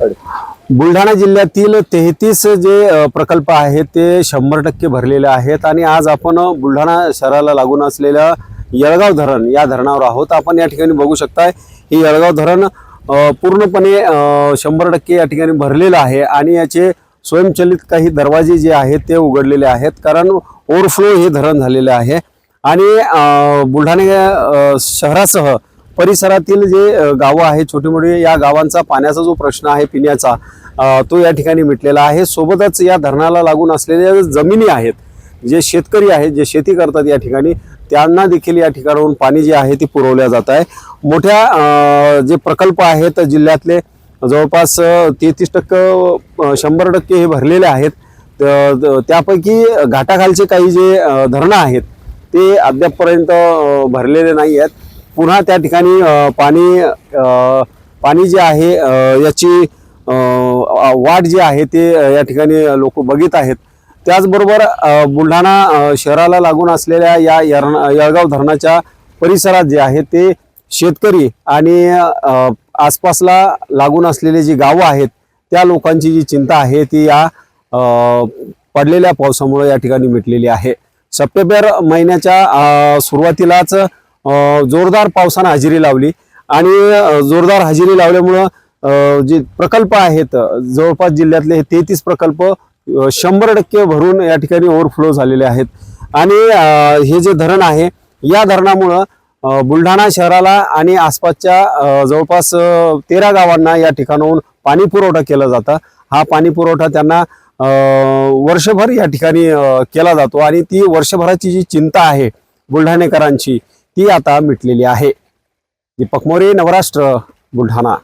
बुलढाणा जिल्ह्यातील तेहतीस जे प्रकल्प आहेत ते शंभर टक्के भरलेले आहेत आणि आज आपण बुलढाणा शहराला लागून असलेल्या येळगाव धरण या धरणावर आहोत. आपण या ठिकाणी बघू शकताय हे येळगाव धरण पूर्णपणे शंभर टक्के या ठिकाणी भरलेलं आहे आणि याचे स्वयंचलित काही दरवाजे जे आहेत ते उघडलेले आहेत कारण ओव्हरफ्लो हे धरण झालेले आहे. आणि बुलढाणा अ, शहरासह परिसरातील जे गावं आहेत छोटी मोठी या गावांचा पाण्याचा जो प्रश्न आहे पिण्याचा तो या ठिकाणी मिटलेला आहे. सोबतच या धरणाला लागून असलेल्या जमिनी आहेत जे शेतकरी आहेत जे शेती करतात या ठिकाणी त्यांना देखील या ठिकाणाहून पाणी जे आहे ते पुरवल्या जात आहे. मोठ्या जे प्रकल्प आहेत जिल्ह्यातले जवळपास तेहतीस टक्के शंभर टक्के हे भरलेले आहेत. त्यापैकी घाटाखालचे काही जे धरणं आहेत ते अद्यापपर्यंत भरलेले नाही आहेत. पुन्हा त्या ठिकाणी पाणी पाणी जे आहे याची वाट वाढ जी आहे ते या ठिकाणी लोक बघित आहेत. त्याचबरोबर बुलढाणा शहराला लागून असलेल्या या यळगाव धरणाच्या परिसरात जे आहे ते शेतकरी आणि आसपासला लागून असलेले जी गावं आहेत त्या लोकांची जी चिंता आहे ती या पडलेल्या पावसामुळे या ठिकाणी मिटलेली आहे. सप्टेंबर महिन्याच्या सुरुवातीलाच जोरदार पावसानं हजेरी लावली. आणि जोरदार हजेरी लावल्यामुळं जे प्रकल्प आहेत जवळपास जिल्ह्यातले हे तेहतीस प्रकल्प शंभर टक्के भरून या ठिकाणी ओव्हरफ्लो झालेले आहेत. आणि हे जे धरण आहे या धरणामुळं बुलढाणा शहराला आणि आसपासच्या जवळपास तेरा गावांना या ठिकाणाहून पाणी पुरवठा केला जातं. हा पाणी पुरवठा त्यांना वर्षभर या ठिकाणी केला जातो. आणि ती वर्षभराची जी चिंता आहे बुलढाणेकरांची ती आता मिटलेली आहे. दीपक मोरे नवराष्ट्र बुलढाणा.